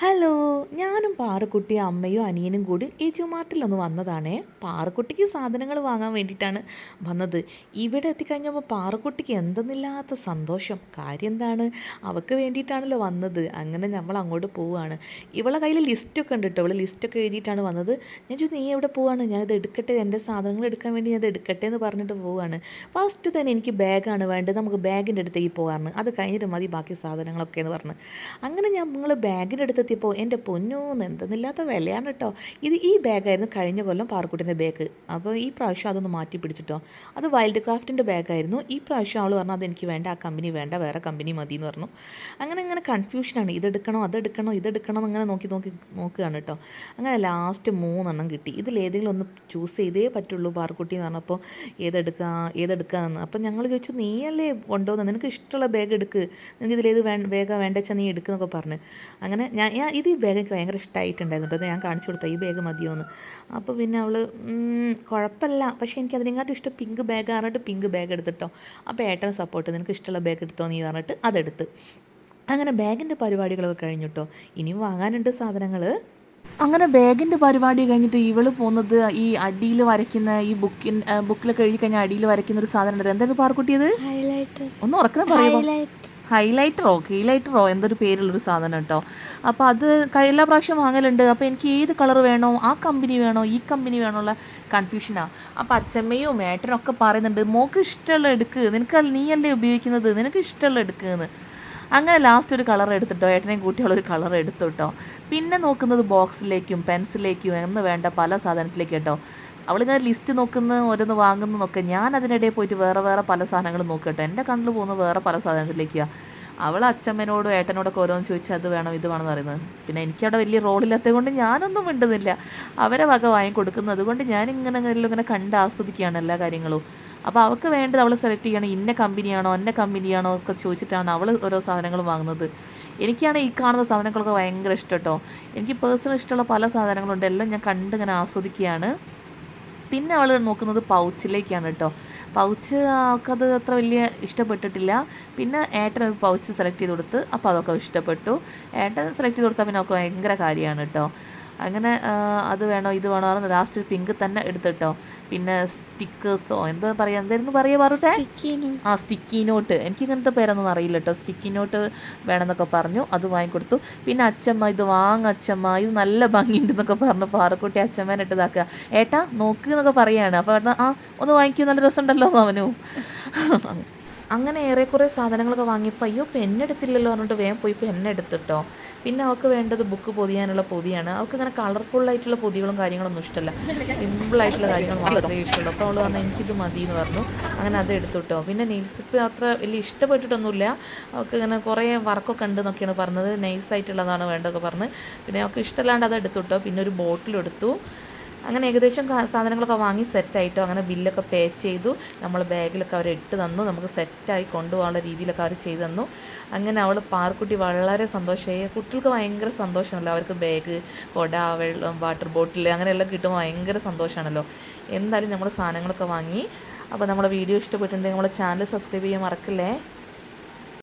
Hello ഞാനും പാറുക്കുട്ടിയും അമ്മയും അനിയനും കൂടി ഏജു മാർട്ടിലൊന്ന് വന്നതാണേ. പാറുക്കുട്ടിക്ക് സാധനങ്ങൾ വാങ്ങാൻ വേണ്ടിയിട്ടാണ് വന്നത്. ഇവിടെ എത്തിക്കഴിഞ്ഞപ്പോൾ പാറുക്കുട്ടിക്ക് എന്തെന്നില്ലാത്ത സന്തോഷം. കാര്യം എന്താണ് അവൾക്ക് വേണ്ടിയിട്ടാണല്ലോ വന്നത്. അങ്ങനെ നമ്മൾ അങ്ങോട്ട് പോവുകയാണ്. ഇവളെ കയ്യിൽ ലിസ്റ്റൊക്കെ ഉണ്ട് കേട്ടോ. ഇവളെ ലിസ്റ്റൊക്കെ എഴുതിയിട്ടാണ് വന്നത്. ഞാൻ ചോദിച്ചു നീ എവിടെ പോവാണ്? ഞാനിത് എടുക്കട്ടെ. എന്റെ സാധനങ്ങൾ എടുക്കാൻ വേണ്ടി ഞാനത് എടുക്കട്ടെ എന്ന് പറഞ്ഞിട്ട് പോവുകയാണ്. ഫസ്റ്റ് തന്നെ എനിക്ക് ബാഗാണ് വേണ്ടത്. നമുക്ക് ബാഗിന്റെ അടുത്തേക്ക് പോകാറുണ്ട് അത് കഴിഞ്ഞിട്ട് മതി ബാക്കി സാധനങ്ങളൊക്കെ എന്ന് പറഞ്ഞ്. അങ്ങനെ ഞാൻ നിങ്ങൾ ബാഗിന്റെ അടുത്തെത്തിയപ്പോൾ എന്റെ പൊന്നൂന്ന് എന്തെന്നില്ലാത്ത വിലയാണ് കേട്ടോ ഇത് ഈ ബാഗായിരുന്നു കഴിഞ്ഞ കൊല്ലം പാർക്കുട്ടിന്റെ ബാഗ്. അപ്പോൾ ഈ പ്രാവശ്യം അതൊന്ന് മാറ്റി പിടിച്ചിട്ടോ. അത് വൈൽഡ് ക്രാഫ്റ്റിന്റെ ബാഗായിരുന്നു. ഈ പ്രാവശ്യം അവൾ പറഞ്ഞു അതെനിക്ക് വേണ്ട ആ കമ്പനി വേണ്ട വേറെ കമ്പനി മതി എന്ന് പറഞ്ഞു. അങ്ങനെ ഇങ്ങനെ കൺഫ്യൂഷനാണ്. ഇതെടുക്കണോ അതെടുക്കണോ ഇതെടുക്കണോ അങ്ങനെ നോക്കി നോക്കി നോക്കുകയാണ് കേട്ടോ അങ്ങനെ ലാസ്റ്റ് മൂന്നെണ്ണം കിട്ടി. ഇതിലേതെങ്കിലും ഒന്ന് ചൂസ് ചെയ്തേ പറ്റുള്ളൂ പാർക്കുട്ടി എന്ന് പറഞ്ഞപ്പോൾ ഏതെടുക്കുക എന്ന് അപ്പം ഞങ്ങൾ ചോദിച്ചു നീയല്ലേ കൊണ്ടുവന്നത് നിനക്ക് ഇഷ്ടമുള്ള ബാഗ് എടുക്ക്. നിനക്ക് ഇതിലേത് വേ ബാഗാണ് വേണ്ടച്ചാൽ നീ എടുക്കുന്നൊക്കെ പറഞ്ഞ്. അങ്ങനെ ഞാൻ ഇത് ഈ ബാഗ് എനിക്ക് ഭയങ്കര ഇഷ്ടമായിട്ടുണ്ടായിരുന്നു കേട്ടോ ഞാൻ കാണിച്ചു കൊടുത്ത ഈ ബാഗ് മതിയോ എന്ന് അപ്പോൾ പിന്നെ അവൾ കുഴപ്പമില്ല പക്ഷേ എനിക്ക് അതിനെക്കാട്ടും ഇഷ്ടം പിങ്ക് ബാഗ് പറഞ്ഞിട്ട് പിങ്ക് ബാഗ് എടുത്തിട്ടോ. അപ്പോൾ ഏട്ടനെ സപ്പോർട്ട് നിനക്ക് ഇഷ്ടമുള്ള ബാഗ് എടുത്തോ നീ? പറഞ്ഞിട്ട് അതെടുത്ത്. അങ്ങനെ ബാഗിന്റെ പരിപാടികളൊക്കെ കഴിഞ്ഞു കേട്ടോ ഇനിയും വാങ്ങാനുണ്ട് സാധനങ്ങൾ അങ്ങനെ ബാഗിന്റെ പരിപാടി കഴിഞ്ഞിട്ട് ഇവൾ പോകുന്നത് ഈ അടിയിൽ വരയ്ക്കുന്ന ഈ ബുക്കിൻ ബുക്കിലൊക്കെ എഴുതി കഴിഞ്ഞാൽ അടിയിൽ വരയ്ക്കുന്ന ഒരു സാധനം എന്തൊക്കെ പാർക്കുട്ടിയത് ഒന്ന് ഉറക്കുന്ന പറയുമോ? ഹൈലൈറ്ററോ? കീലൈറ്ററോ? എന്തൊരു പേരുള്ളൊരു സാധനം കേട്ടോ. അപ്പോൾ അത് എല്ലാ പ്രാവശ്യം വാങ്ങലുണ്ട്. അപ്പോൾ എനിക്ക് ഏത് കളർ വേണോ ആ കമ്പനി വേണോ ഈ കമ്പനി വേണോ ഉള്ള കൺഫ്യൂഷനാണ് അപ്പോൾ അച്ഛമ്മയും ഏട്ടനൊക്കെ പറയുന്നുണ്ട് മോക്ക് ഇഷ്ടമുള്ള എടുക്ക്. നിനക്ക് നീയല്ലേ ഉപയോഗിക്കുന്നത്? നിനക്ക് ഇഷ്ടമുള്ള എടുക്കുന്ന് അങ്ങനെ ലാസ്റ്റ് ഒരു കളർ എടുത്തിട്ടോ. ഏട്ടനെയും കൂട്ടിയുള്ളൊരു കളർ എടുത്തു കേട്ടോ. പിന്നെ നോക്കുന്നത് ബോക്സിലേക്കും പെൻസിലേക്കും എന്ന് വേണ്ട പല സാധനത്തിലേക്കും കേട്ടോ. അവളിങ്ങനെ ലിസ്റ്റ് നോക്കുന്ന ഓരോന്ന് വാങ്ങുന്നതൊക്കെ ഞാൻ അതിനിടയിൽ പോയിട്ട് വേറെ വേറെ പല സാധനങ്ങൾ നോക്കട്ടെ എന്റെ കണ്ണിൽ പോകുന്ന വേറെ പല സാധനത്തിലേക്കാണ് അവൾ അച്ഛമ്മനോടും ഏട്ടനോടൊക്കെ ഓരോന്ന് ചോദിച്ചാൽ അത് വേണം ഇത് വേണം എന്ന് പറയുന്നത്. പിന്നെ എനിക്കവിടെ വലിയ റോളില്ലാത്തത് കൊണ്ട് ഞാനൊന്നും മിണ്ടുന്നില്ല. അവരെ വക വാങ്ങി കൊടുക്കുന്നത് അതുകൊണ്ട് ഞാനിങ്ങനെ ഇങ്ങനെ കണ്ട് ആസ്വദിക്കുകയാണ് എല്ലാ കാര്യങ്ങളും. അപ്പോൾ അവൾക്ക് വേണ്ടത് അവൾ സെലക്ട് ചെയ്യണം. ഇന്ന കമ്പനിയാണോ എന്ന കമ്പനിയാണോ ഒക്കെ ചോദിച്ചിട്ടാണ് അവൾ ഓരോ സാധനങ്ങൾ വാങ്ങുന്നത്. എനിക്കാണ് ഈ കാണുന്ന സാധനങ്ങളൊക്കെ ഭയങ്കര ഇഷ്ടം കേട്ടോ എനിക്ക് പേഴ്സണൽ ഇഷ്ടമുള്ള പല സാധനങ്ങളുണ്ട്. എല്ലാം ഞാൻ കണ്ട് ഇങ്ങനെ ആസ്വദിക്കുകയാണ്. പിന്നെ അവൾ നോക്കുന്നത് പൗച്ചിലേക്കാണ് കേട്ടോ പൗച്ച് അവൾക്കത് അത്ര വലിയ ഇഷ്ടപ്പെട്ടിട്ടില്ല. പിന്നെ ഏട്ടൻ ഒരു പൗച്ച് സെലക്ട് ചെയ്ത് കൊടുത്ത് അപ്പോൾ അതൊക്കെ ഇഷ്ടപ്പെട്ടു. ഏട്ടൻ സെലക്ട് ചെയ്ത് കൊടുത്താൽ പിന്നെ അവൾക്ക് ഭയങ്കര കാര്യമാണ് കേട്ടോ അങ്ങനെ അത് വേണോ ഇത് വേണോ പറഞ്ഞ് ലാസ്റ്റ് പിങ്ക് തന്നെ എടുത്തിട്ടോ. പിന്നെ സ്റ്റിക്കേഴ്സോ എന്താ പറയാ എന്തായിരുന്നു പറയുക പറഞ്ഞേ ആ സ്റ്റിക്കി നോട്ട് എനിക്ക് ഇങ്ങനത്തെ പേരൊന്നും അറിയില്ല കേട്ടോ സ്റ്റിക്കി നോട്ട് വേണമെന്നൊക്കെ പറഞ്ഞു അത് വാങ്ങിക്കൊടുത്തു. പിന്നെ അച്ഛമ്മ ഇത് വാങ്ങ അച്ഛമ്മ ഇത് നല്ല ഭംഗിയുണ്ടെന്നൊക്കെ പറഞ്ഞു പാറക്കുട്ടി അച്ഛമ്മേനെ ഇട്ടതാക്കുക ഏട്ടാ നോക്ക് എന്നൊക്കെ പറയാണ്. അപ്പോൾ ആ ഒന്ന് വാങ്ങിക്കൂ നല്ല രസമുണ്ടല്ലോ അവനും. അങ്ങനെ ഏറെക്കുറെ സാധനങ്ങളൊക്കെ വാങ്ങിയപ്പോൾ അയ്യോ പെണ്ണെടുത്തില്ലല്ലോ പറഞ്ഞിട്ട് വേഗം പോയി പെണ്ണെടുത്തിട്ടോ പിന്നെ അവൾക്ക് വേണ്ടത് ബുക്ക് പൊതിയാനുള്ള പൊതിയാണ്. അവൾക്ക് ഇങ്ങനെ കളർഫുൾ ആയിട്ടുള്ള പൊതികളും കാര്യങ്ങളൊന്നും ഇഷ്ടമല്ല സിമ്പിളായിട്ടുള്ള കാര്യങ്ങൾ മാത്രമേ ഇഷ്ടമുള്ളൂ. അപ്പോൾ അവൾ പറഞ്ഞാൽ എനിക്കിത് മതി എന്ന് പറഞ്ഞു. അങ്ങനെ അത് എടുത്തുട്ടോ. പിന്നെ നെയിൽസിപ്പ് അത്ര വലിയ ഇഷ്ടപ്പെട്ടിട്ടൊന്നുമില്ല. അവൾക്ക് ഇങ്ങനെ കുറേ വർക്കൊക്കെ ഉണ്ട് എന്നൊക്കെയാണ് പറഞ്ഞത്. നൈസായിട്ടുള്ളതാണ് വേണ്ടതൊക്കെ പറഞ്ഞ്. പിന്നെ അവൾക്ക് ഇഷ്ടമല്ലാണ്ട് അത് എടുത്തുട്ടോ. പിന്നെ ഒരു ബോട്ടിൽ എടുത്തു അങ്ങനെ ഏകദേശം സാധനങ്ങളൊക്കെ വാങ്ങി സെറ്റായിട്ടോ അങ്ങനെ ബില്ലൊക്കെ പേ ചെയ്തു. നമ്മൾ ബാഗിലൊക്കെ അവർ ഇട്ട് തന്നു. നമുക്ക് സെറ്റായി കൊണ്ടുപോകാനുള്ള രീതിയിലൊക്കെ അവർ ചെയ്തു തന്നു. അങ്ങനെ അവൾ പാർക്കുട്ടി വളരെ സന്തോഷമായി. കുട്ടികൾക്ക് ഭയങ്കര സന്തോഷമല്ലോ അവർക്ക് ബാഗ് കൊട വെള്ളം വാട്ടർ ബോട്ടിൽ അങ്ങനെയെല്ലാം കിട്ടുമ്പോൾ ഭയങ്കര സന്തോഷമാണല്ലോ. എന്തായാലും നമ്മൾ സാധനങ്ങളൊക്കെ വാങ്ങി. അപ്പോൾ നമ്മുടെ വീഡിയോ ഇഷ്ടപ്പെട്ടിട്ടുണ്ടെങ്കിൽ നമ്മുടെ ചാനൽ സബ്സ്ക്രൈബ് ചെയ്യാൻ മറക്കില്ലേ?